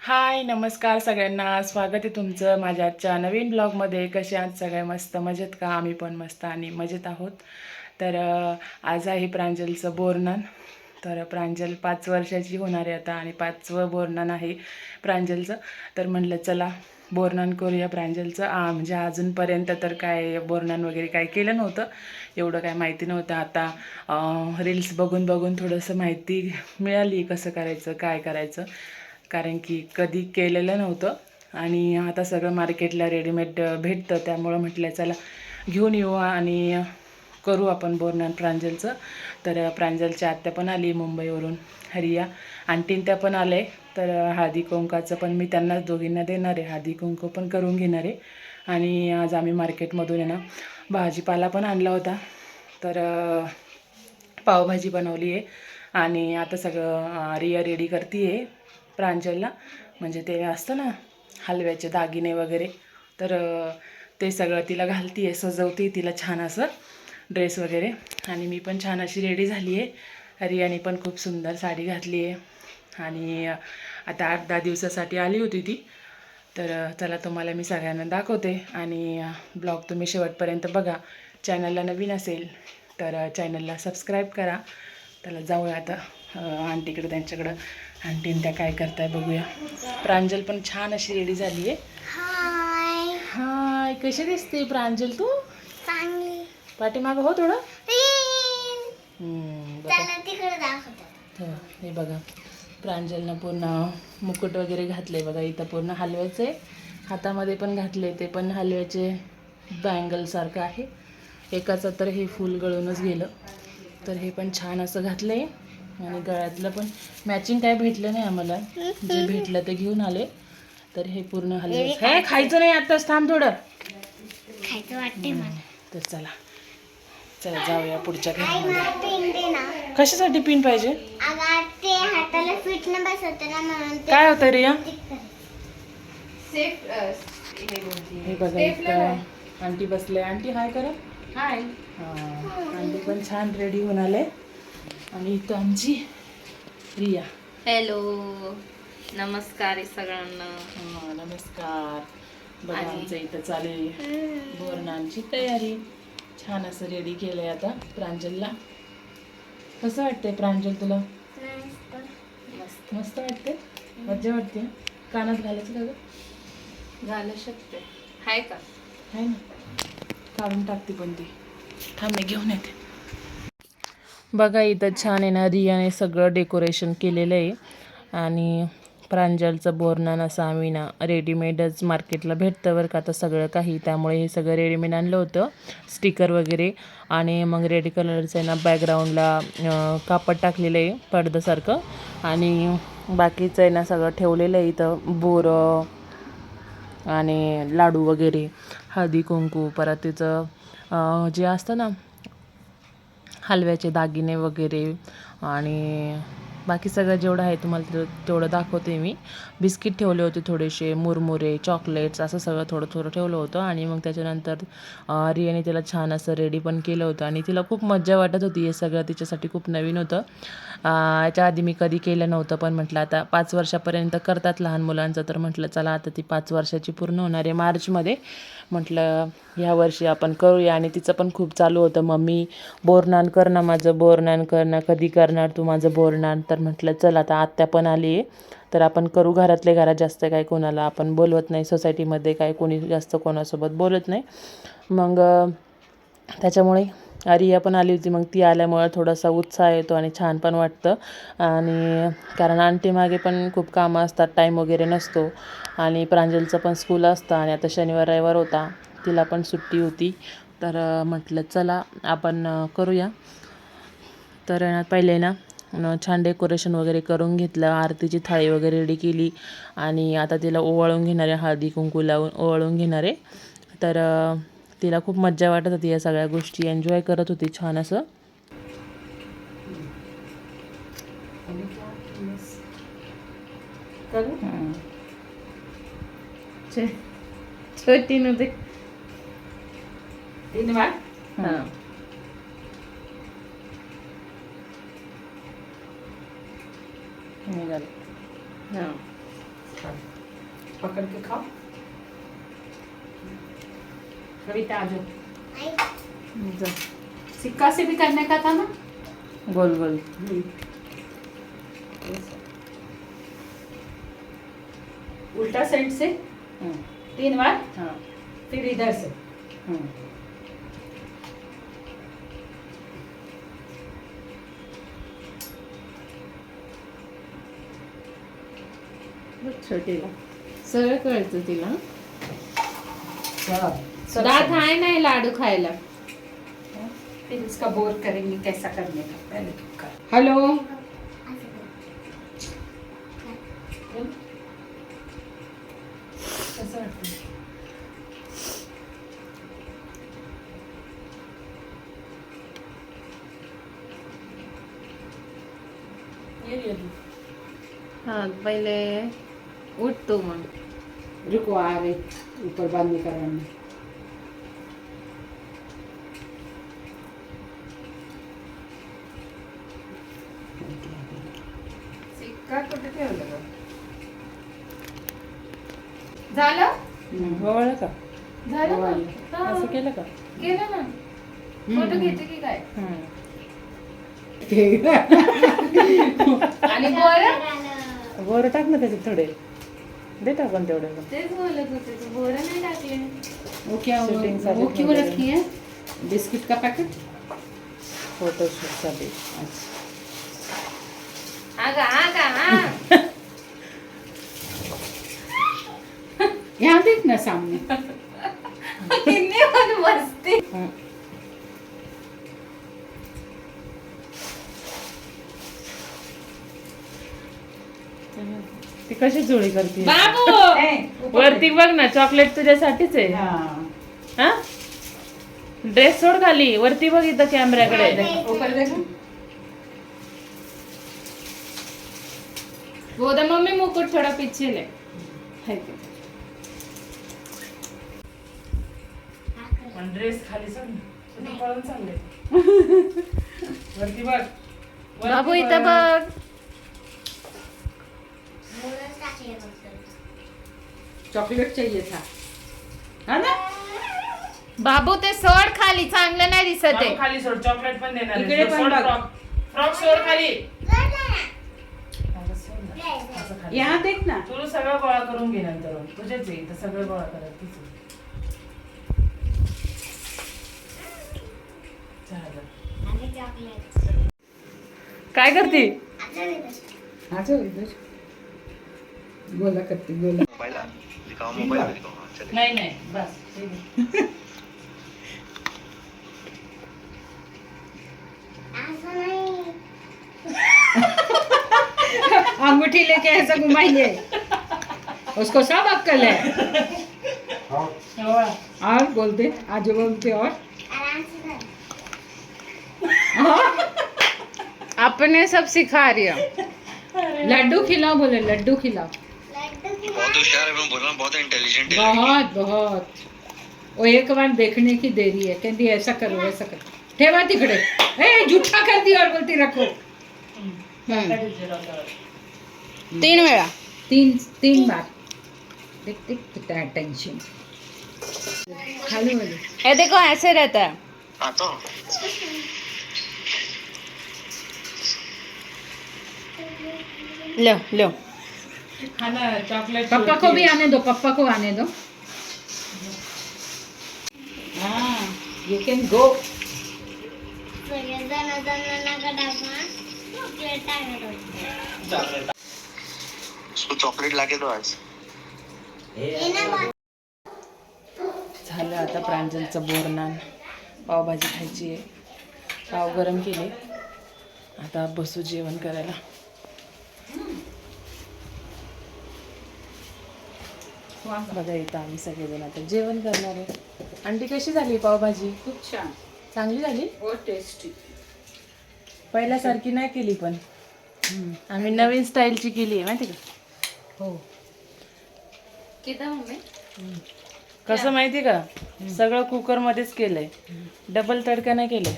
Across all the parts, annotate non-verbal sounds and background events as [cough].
हाय नमस्कार सगळ्यांना. स्वागत आहे तुमचं माझ्या आजच्या नवीन ब्लॉगमध्ये. कसे आहात सगळे? मस्त मजेत का? आम्ही पण मस्त आणि मजेत आहोत. तर आज आहे प्रांजलचं बोरनान. तर प्रांजल पाच वर्षाची होणार आहे आता आणि पाचवं बोरनान आहे प्रांजलचं. तर म्हणलं चला बोरनान करूया प्रांजलचं. आ, म्हणजे अजूनपर्यंत तर काय बोरनान वगैरे काय केलं नव्हतं. एवढं काय माहिती नव्हतं. आता रील्स बघून बघून थोडंसं माहिती मिळाली कसं करायचं काय करायचं. कारण की कधी केलेलं नव्हतं. आणि आता सगळं मार्केटला रेडीमेड भेटतं. त्यामुळं म्हटलं चला घेऊन येऊ आणि करू आपण बोरनान प्रांजलचं. तर प्रांजलच्या आत्या पण आली मुंबईवरून हरिया. आणखीन त्या पण आले. तर हळदी कुंकाचं पण मी त्यांनाच दोघींना देणार आहे. हळदी कुंकू पण करून घेणार आहे. आणि आज आम्ही मार्केटमधून आहे ना भाजीपाला पण आणला होता. तर पावभाजी बनवली आहे. आणि आता सगळं रिया रेडी करते आहे प्रांजलला. म्हणजे ते असतं ना हलव्याचे दागिने वगैरे. तर ते सगळं तिला घालती आहे सजवते तिला छान असं ड्रेस वगैरे. आणि मी पण छान अशी रेडी झाली आहे रियाने पण खूप सुंदर साडी घातली आहे आणि आता आठ दहा दिवसासाठी आली होती ती. तर चला तुम्हाला मी सगळ्यांना दाखवते. आणि ब्लॉग तुम्ही शेवटपर्यंत बघा. चॅनलला नवीन असेल तर चॅनलला सबस्क्राईब करा. त्याला जाऊया आता आंटीकडं त्यांच्याकडं. आंटीन त्या काय करताय बघूया. प्रांजल पण छान अशी रेडी झाली आहे. हाय कशी दिसते प्रांजल तू? चांगली. पाठीमागं हो थोडं. हो, हे बघा. प्रांजलनं पूर्ण मुकुट वगैरे घातले बघा. इथं पूर्ण हलव्याचे हातामध्ये पण घातले ते पण हलव्याचे बँगलसारखं आहे. एकाचं तर हे फूल गळूनच गेलं. तर हे पण छान असं घातलं आणि गळ्यातलं पण मॅचिंग काय भेटलं नाही आम्हाला. जे भेटलं ते घेऊन आले. तर हे पूर्ण हलवे हे खायचं नाही आत्ताच थांब थोडं. खायचं वाटते मला. तर चला. चला जाऊया पुढच्या घरामध्ये. कशासाठी पिन पाहिजे? काय होतं रिया. हे बघा इथं आंटी बसले. आंटी हाय करा. हाय आंटी पण छान रेडी होऊन आले. आणि इथं आमची रिया. हॅलो. नमस्कार आहे सगळ्यांना. हा, नमस्कार. बघा आमचं इथं चालेल बोरणांची तयारी. छान असं रेडी केलंय आता प्रांजलला. कसं वाटतंय प्रांजल तुला? मस्त. मस्त वाटते मज्जा वाटते कानात घालायचं का झालं शकते. हाय का? आहे ना. काढून टाकते पण ती. थांब घेऊन येते. बघा इथं छान आहे ना रियाने सगळं डेकोरेशन केलेलं आहे. आणि प्रांजलचं बोरनान असं आम्ही ना रेडीमेडच मार्केटला भेटतं बरं का. आता सगळं काही त्यामुळे हे सगळं रेडीमेड आणलं होतं. स्टिकर वगैरे. आणि मग रेड कलरचं आहे ना बॅकग्राऊंडला कापड टाकलेलं आहे पडद्यासारखं. आणि बाकीचं आहे ना सगळं ठेवलेलं आहे इथं. बोरं आणि लाडू वगैरे हळदी कुंकू परत तिचं जे असतं ना हलव्याचे दागिने वगैरे आणि बाकी सगळं जेवढं आहे तुम्हाला तेवढं दाखवते मी. बिस्किट ठेवले होते थोडेसे मुरमुरे चॉकलेट्स असं सगळं थोडं थोडं ठेवलं होतं आणि मग त्याच्यानंतर अं, रियाने तिला छान असं रेडी पण केलं होतं आणि तिला खूप मज्जा वाटत होती हे सगळं तिच्यासाठी खूप नवीन होतं. याच्या आधी मी कधी केलं नव्हतं पण म्हटलं आता पाच वर्षापर्यंत करतात लहान मुलांचं तर म्हटलं चला आता ती पाच वर्षाची पूर्ण होणार आहे मार्चमध्ये. म्हटलं ह्या वर्षी आपण करूया आणि तिचं पण खूप चालू होतं. मम्मी बोरनान कर ना माझं बोरनान कर ना कधी करणार तू माझं बोरनान? तर म्हटलं चल आता आत्या पण आली आहे तर आपण करू घरातले घरात जास्त काय कोणाला आपण बोलवत नाही सोसायटीमध्ये काय कोणी जास्त कोणासोबत बोलत नाही. मग त्याच्यामुळे रिया पण आली होती. मग ती आल्यामुळं थोडासा उत्साह येतो आणि छान पण वाटतं. आणि कारण आंटी मागे पण खूप कामं असतात टाईम वगैरे नसतो. आणि प्रांजलचं पण स्कूल असतं आणि आता शनिवार रविवार होता. तिला पण सुट्टी होती. तर म्हटलं चला आपण करूया. तर अं, पहिले ना छान डेकोरेशन वगैरे करून घेतलं आरतीची थाळी वगैरे रेडी केली आणि आता तिला ओवाळून घेणारे हळदी कुंकू लावून ओवाळून घेणारे. तर तिला खूप मज्जा वाटत होती या सगळ्या गोष्टी. एन्जॉय करत होती छान असं. छोटी नव्हते पकड़ के खाओ। कविता आ जाओ। आई। जा. सिक्का से भी करने का था ना? गोल गोल। उल्टा साइड से? हम्म, तीन बार? हाँ, फिर इधर से? हम्म. सरळ कळतं तिला. दात आहे नाही लाडू खायला? फिर इसका बोर करेंगे कैसा करने का? पहले तुम कर. हेलो. हा पहिले उठतो मग. रुको आ रही ऊपर बांधने का रन सिक्का कुठे ठेवलं झालं? का? झालं ना? हा, असं केलं का? केलं ना. फोटो घेते की काय? हम्म. [laughs] आणि बोरं? बरं टाक ना त्याच्यात थोडे. दे टाकून तेवढे मग. तेच बोलत होते तू बोरं नाही टाकले वो क्या वो, Shooting साठी वो क्यों ठेवलेलं. रखी है? बिस्किट का पैकेट? फोटोशूटसाठी हा का हा का हा। यहाँ देख ना सामने। किन्नी पण मस्ती। हम्म. ती कशी जुळी करते? बाबू! वरती बघ ना चॉकलेट तुझ्यासाठीच आहे. हाँ. हा? ड्रेस सोड खाली वरती बघ इथं कॅमेऱ्याकडे. ऊपर देखो वो तो मम्मी मुकुट थोड़ा पीछे ले है क्या? ड्रेस खाली चाललंय. [laughs] वरती बघ. बाबू इथं बघ. चॉकलेट चाहिए था। है ना? बाबू ते सोड खाली चांगलं नाही दिसत बाबू आहे. खाली सोड चॉकलेट पण देणार इकडे पण बघ. फ्रॉक सोड खाली. असं. यहाँ देख ना तू सगळं गोळा करून घे नंतर. तुझेच आहे इथं सगळं गोळा करत झालं. चॉकलेट काय करते? इधर बोला करती बोला. मोबाइल दिखाओ मोबाइल दिखाओ. हाँ, नाही नाही बस [laughs] अंगूठी लेके ऐसा घुमाइए। उसको सब अक्कल है। और? बोलते आज बोलते और। आराम से कर अपने सब सिखा रही हो। लड्डू खिलाओ बोले लड्डू खिलाओ। बहुत होशियार है मैं बोल रहा हूँ बहुत इंटेलिजेंट है बहुत बहुत। वो एक बार देखने की देरी है कहती ऐसा करो ऐसा करो। ठेवा तिकडे। ए झूठा कर दी और बोलती रखो। डोक्यावर? तीन वेळा तीन तीन बार। देख देख कितना टेंशन खाली वाले ये देखो ऐसे रहता है। आता हूँ लो लो। खाना चॉकलेट पापा को भी आने दो पापा को आने दो। हाँ यू कैन गो चॉकलेट टाकत होते उसको चॉकलेट ला के दो आज। हे झालं आता प्रांजलचं बोरनान. पावभाजी खायची आहे. पाव गरम केले. आता बसू जेवण करायला. बघा इथं आम्ही सगळेजण आता. जेवण करणार आहे. अंडी कशी झाली पावभाजी? खूप छान. चांगली झाली? बहुत टेस्टी पहिल्यासारखी नाही केली पण. आम्ही नवीन स्टाईलची केली आहे माहिती का? हो. किती मम्मी? कसं माहिती का? सगळं कुकरमध्येच केलंय. डबल तडका नाही केले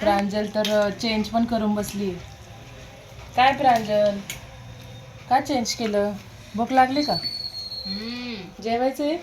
प्रांजल तर चेंज पण करून बसली काय प्रांजल? का चेंज केलं? भूक लागली का? जेवायचं आहे